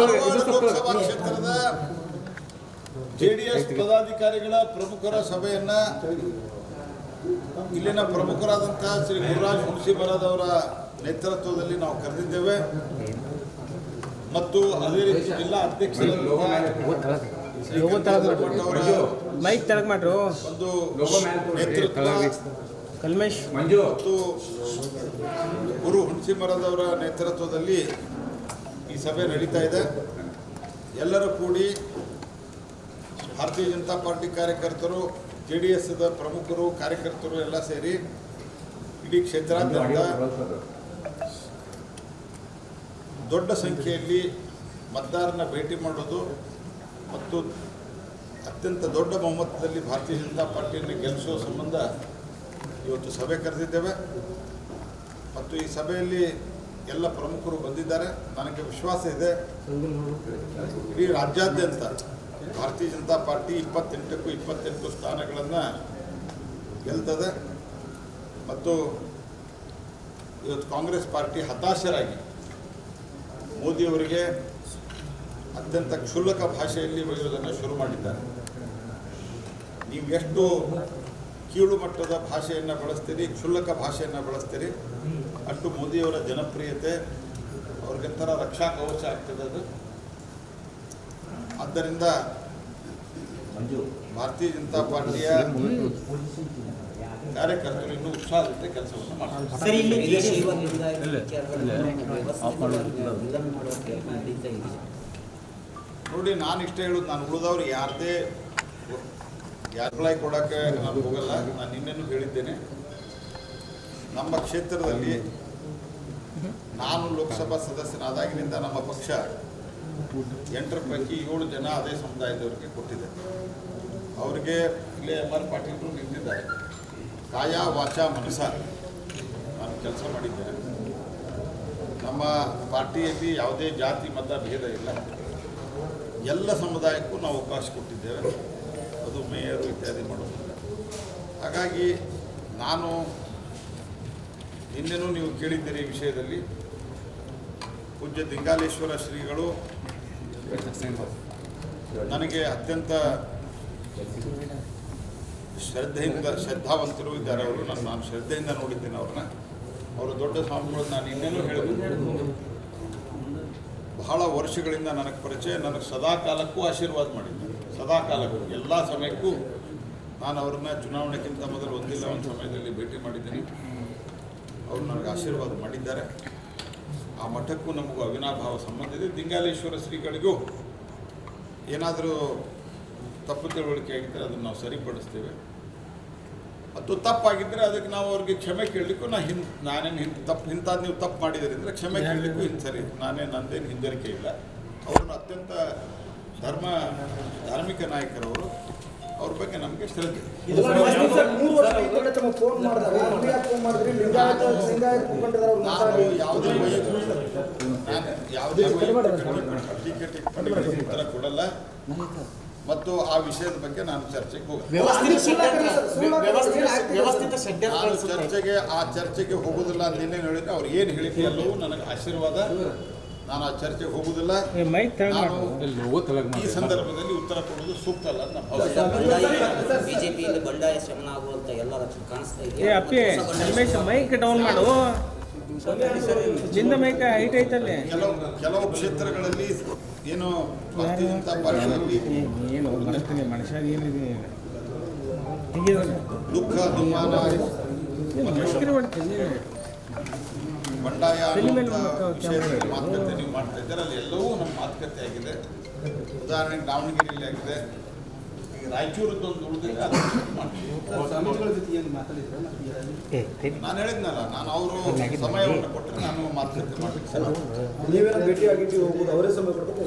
ಲೋಕಸಭಾ ಕ್ಷೇತ್ರದ ಜೆಡಿಎಸ್ ಪದಾಧಿಕಾರಿಗಳ ಪ್ರಮುಖರ ಸಭೆಯನ್ನ ಇಲ್ಲಿನ ಪ್ರಮುಖರಾದಂತಹ ಶ್ರೀ ಗುರುರಾಜ್ ಹುಣಸಿಮರದ್ ಅವರ ನೇತೃತ್ವದಲ್ಲಿ ನಾವು ಕರೆದಿದ್ದೇವೆ. ಮತ್ತು ಅದೇ ರೀತಿ ಜಿಲ್ಲಾ ಅಧ್ಯಕ್ಷರ ಮೈಕ್ ತೆಳಗ್ ಮಾಡ್ರು. ಒಂದು ನೇತೃತ್ವ ಕಲ್ಮೇಶ್. ಮತ್ತು ಗುರು ಹುಣಸಿಮರದವರ ನೇತೃತ್ವದಲ್ಲಿ ಈ ಸಭೆ ನಡೀತಾ ಇದೆ. ಎಲ್ಲರೂ ಕೂಡಿ ಭಾರತೀಯ ಜನತಾ ಪಾರ್ಟಿ ಕಾರ್ಯಕರ್ತರು, ಜೆ ಡಿ ಎಸ್ದ ಪ್ರಮುಖರು, ಕಾರ್ಯಕರ್ತರು ಎಲ್ಲ ಸೇರಿ ಇಡೀ ಕ್ಷೇತ್ರಾದ್ಯಂತ ದೊಡ್ಡ ಸಂಖ್ಯೆಯಲ್ಲಿ ಮತದಾರನ ಭೇಟಿ ಮಾಡೋದು ಮತ್ತು ಅತ್ಯಂತ ದೊಡ್ಡ ಬಹುಮತದಲ್ಲಿ ಭಾರತೀಯ ಜನತಾ ಪಾರ್ಟಿಯನ್ನು ಗೆಲ್ಲಿಸುವ ಸಂಬಂಧ ಇವತ್ತು ಸಭೆ ಕರೆದಿದ್ದೇವೆ. ಮತ್ತು ಈ ಸಭೆಯಲ್ಲಿ ಎಲ್ಲ ಪ್ರಮುಖರು ಬಂದಿದ್ದಾರೆ. ನನಗೆ ವಿಶ್ವಾಸ ಇದೆ. ಇಡೀ ರಾಜ್ಯಾದ್ಯಂತ ಭಾರತೀಯ ಜನತಾ ಪಾರ್ಟಿ ಇಪ್ಪತ್ತೆಂಟಕ್ಕೂ ಇಪ್ಪತ್ತೆಂಟು ಸ್ಥಾನಗಳನ್ನು ಗೆಲ್ತದೆ. ಮತ್ತು ಇವತ್ತು ಕಾಂಗ್ರೆಸ್ ಪಾರ್ಟಿ ಹತಾಶರಾಗಿ ಮೋದಿಯವರಿಗೆ ಅತ್ಯಂತ ಕ್ಷುಲ್ಲಕ ಭಾಷೆಯಲ್ಲಿ ಒಯ್ಯುವುದನ್ನು ಶುರು ಮಾಡಿದ್ದಾರೆ. ನೀವು ಎಷ್ಟು ಕೀಳು ಮಟ್ಟದ ಭಾಷೆಯನ್ನು ಬಳಸ್ತೀರಿ ಕ್ಷುಲ್ಲಕ ಭಾಷೆಯನ್ನು ಬಳಸ್ತೀರಿ ಅಷ್ಟು ಮೋದಿಯವರ ಜನಪ್ರಿಯತೆ ಅವ್ರಿಗೊಂಥರ ರಕ್ಷಾ ಕವಚ ಆಗ್ತದೆ ಅದು. ಆದ್ದರಿಂದ ಭಾರತೀಯ ಜನತಾ ಪಾರ್ಟಿಯ ಕಾರ್ಯಕರ್ತರು ಇನ್ನೂ ಉತ್ಸಾಹದಿಂದ ಕೆಲಸವನ್ನು ಮಾಡ್ತಾರೆ. ನೋಡಿ ನಾನು ಇಷ್ಟ ಹೇಳೋದು ನಾನು ಉಳಿದವ್ರು ಯಾರದೇ ಯಾರ್ಗಳಾಗಿ ಕೊಡೋಕ್ಕೆ ನಾನು ಹೋಗಲ್ಲ. ನಾನು ನಿನ್ನೆನೂ ಹೇಳಿದ್ದೇನೆ. ನಮ್ಮ ಕ್ಷೇತ್ರದಲ್ಲಿ ನಾನು ಲೋಕಸಭಾ ಸದಸ್ಯನಾದಾಗಿನಿಂದ ನಮ್ಮ ಪಕ್ಷ ಎಂಟರ ಪೈಕಿ ಏಳು ಜನ ಅದೇ ಸಮುದಾಯದವರಿಗೆ ಕೊಟ್ಟಿದೆ. ಅವರಿಗೆ ಇಲ್ಲೇ ಎಂ ಆರ್ ಪಾಟೀಲ್ರು ನಿಂತಿದ್ದಾರೆ. ಕಾಯ ವಾಚ ಮನಸ ನಾನು ಕೆಲಸ ಮಾಡಿದ್ದೇನೆ. ನಮ್ಮ ಪಾರ್ಟಿಯಲ್ಲಿ ಯಾವುದೇ ಜಾತಿ, ಮತ, ಭೇದ ಇಲ್ಲ. ಎಲ್ಲ ಸಮುದಾಯಕ್ಕೂ ನಾವು ಅವಕಾಶ ಕೊಟ್ಟಿದ್ದೇವೆ. ಅದು ಮೇಯರು ಇತ್ಯಾದಿ ಮಾಡೋದಿಲ್ಲ ಹಾಗಾಗಿ ನಾನು ನಿನ್ನೆನೂ ನೀವು ಕೇಳಿದ್ದೀರಿ ಈ ವಿಷಯದಲ್ಲಿ. ಪೂಜ್ಯ ದಿಂಗಾಲೇಶ್ವರ ಶ್ರೀಗಳು ನನಗೆ ಅತ್ಯಂತ ಶ್ರದ್ಧೆಯಿಂದ ಶ್ರದ್ಧಾವಂತರು ಇದ್ದಾರೆ ಅವರು. ನಾನು ನಾನು ಶ್ರದ್ಧೆಯಿಂದ ನೋಡಿದ್ದೇನೆ ಅವ್ರನ್ನ. ಅವರು ದೊಡ್ಡ ಸ್ವಾಮಿಗಳು. ನಾನು ಇನ್ನೇನು ಹೇಳಬೇಕು ಬಹಳ ವರ್ಷಗಳಿಂದ ನನಗೆ ಪರಿಚಯ. ನನಗೆ ಸದಾ ಕಾಲಕ್ಕೂ ಆಶೀರ್ವಾದ ಮಾಡಿದ್ದಾರೆ ಸದಾ ಕಾಲಕ್ಕೂ ಎಲ್ಲ ಸಮಯಕ್ಕೂ ನಾನು ಅವ್ರನ್ನ ಚುನಾವಣೆಗಿಂತ ಮೊದಲು ಒಂದಿಲ್ಲ, ಒಂದು ಸಮಯದಲ್ಲಿ ಭೇಟಿ ಮಾಡಿದ್ದೀನಿ. ಅವರು ನನಗೆ ಆಶೀರ್ವಾದ ಮಾಡಿದ್ದಾರೆ. ಆ ಮಠಕ್ಕೂ ನಮಗೂ ಅವಿನಾಭಾವ ಸಂಬಂಧ ಇದೆ. ದಿಂಗಾಲೇಶ್ವರ ಶ್ರೀಗಳಿಗೂ ಏನಾದರೂ ತಪ್ಪು ತಿಳುವಳಿಕೆ ಆಗಿದ್ದರೆ ಅದನ್ನು ನಾವು ಸರಿಪಡಿಸ್ತೇವೆ. ಅದು ತಪ್ಪಾಗಿದ್ದರೆ ಅದಕ್ಕೆ ನಾವು ಅವ್ರಿಗೆ ಕ್ಷಮೆ ಕೇಳಲಿಕ್ಕೂ ನಾ ಹಿಂದ್ ನಾನೇನು ಹಿಂದೆ ತಪ್ಪು ಇಂಥದ್ದು ನೀವು ತಪ್ಪು ಮಾಡಿದ್ದೀರಿ ಅಂದರೆ ಕ್ಷಮೆ ಕೇಳಲಿಕ್ಕೂ ಹಿಂದೆ ಸರಿ. ನಾನೇ ನಂದೇನು ಹಿಂಜರಿಕೆ ಇಲ್ಲ. ಅವ್ರನ್ನ ಅತ್ಯಂತ ಧರ್ಮ ಧಾರ್ಮಿಕ ನಾಯಕರವರು ಅವ್ರ ಬಗ್ಗೆ ನಮಗೆ ಶ್ರದ್ಧೆ. ತಮಗೆ ಫೋನ್ ಮಾಡಿದಾಗ ನಮ್ಗೆ ಯಾಕೆ ಫೋನ್ ಮಾಡಿದ್ರಿ? ಲಿಂಗಾಯತ ಲಿಂಗಾಯತ ಮುಖಂಡರು ಅವ್ರು ಮಾತಾಡಿ ಯಾವುದೇ ಯಾವುದೇ ಉತ್ತರ ಕೊಡಲ್ಲ. ಮತ್ತು ಆ ವಿಷಯದ ಬಗ್ಗೆ ನಾನು ಚರ್ಚೆಗೆ ಹೋಗುತ್ತೇನೆ ನಾನು ಚರ್ಚೆಗೆ ಆ ಚರ್ಚೆಗೆ ಹೋಗುದಿಲ್ಲ ಅಂತ ನಿನ್ನೆ ಹೇಳಿದ್ರೆ ಅವ್ರು ಏನು ಹೇಳಿಕೆ ಎಲ್ಲವೂ ನನಗೆ ಆಶೀರ್ವಾದ. ನಾನು ಆ ಚರ್ಚೆಗೆ ಹೋಗುದಿಲ್ಲ. ಈ ಸಂದರ್ಭದಲ್ಲಿ ಉತ್ತರ ಕೊಡುವುದು ಸೂಕ್ತ ಅಲ್ಲ ಅಂತ ಬಂಡಾಯ ಶಮನ ಆಗುವಂತ ಎಲ್ಲ ಲಕ್ಷಣ ಕಾಣಿಸ್ತಾ ಇದೆ. ಏ ಅಪ್ಪಿ ಮೈಕ್ ಡೌನ್ ಮಾಡು. ಜಿಂದ ಮೈಕ್ ಹೈಟ್ ಐತಲ್ಲಿ. ಕೆಲವು ಕೆಲವು ಕ್ಷೇತ್ರಗಳಲ್ಲಿ ಏನು ಭಾರತೀಯ ಜನತಾ ಪಾರ್ಟಿಯಲ್ಲಿ ಏನು ಮನಸ್ಸಿಗೆ ಮನುಷ್ಯ ಏನಿದೆ? ದುಃಖ ದುಮ್ಮಾನ ಬಂಡಾಯ ಮಾತುಕತೆ ನೀವು ಮಾಡ್ತಾ ಇದ್ದಾರೆ ಅಲ್ಲಿ ಎಲ್ಲವೂ ನಮ್ಮ ಮಾತುಕತೆ ಆಗಿದೆ. ಉದಾಹರಣೆಗೆ ದಾವಣಗೆರೆಯಲ್ಲಿ ಆಗಿದೆ. ರಾಯಚೂರದ್ದೊಂದು ಉಳಿದಿದೆ ನಾನು ಹೇಳಿದ್ನಲ್ಲ ನಾನು ಅವರು ಸಮಯವನ್ನು ಕೊಟ್ಟರೆ ನಾನು ಮಾತುಕತೆ. ನೀವೇನೋ ಭೇಟಿ ಆಗಿದ್ದು ಹೋಗ್ಬೋದು ಅವರೇ ಸಮಯ ಕೊಡ್ಬೇಕು.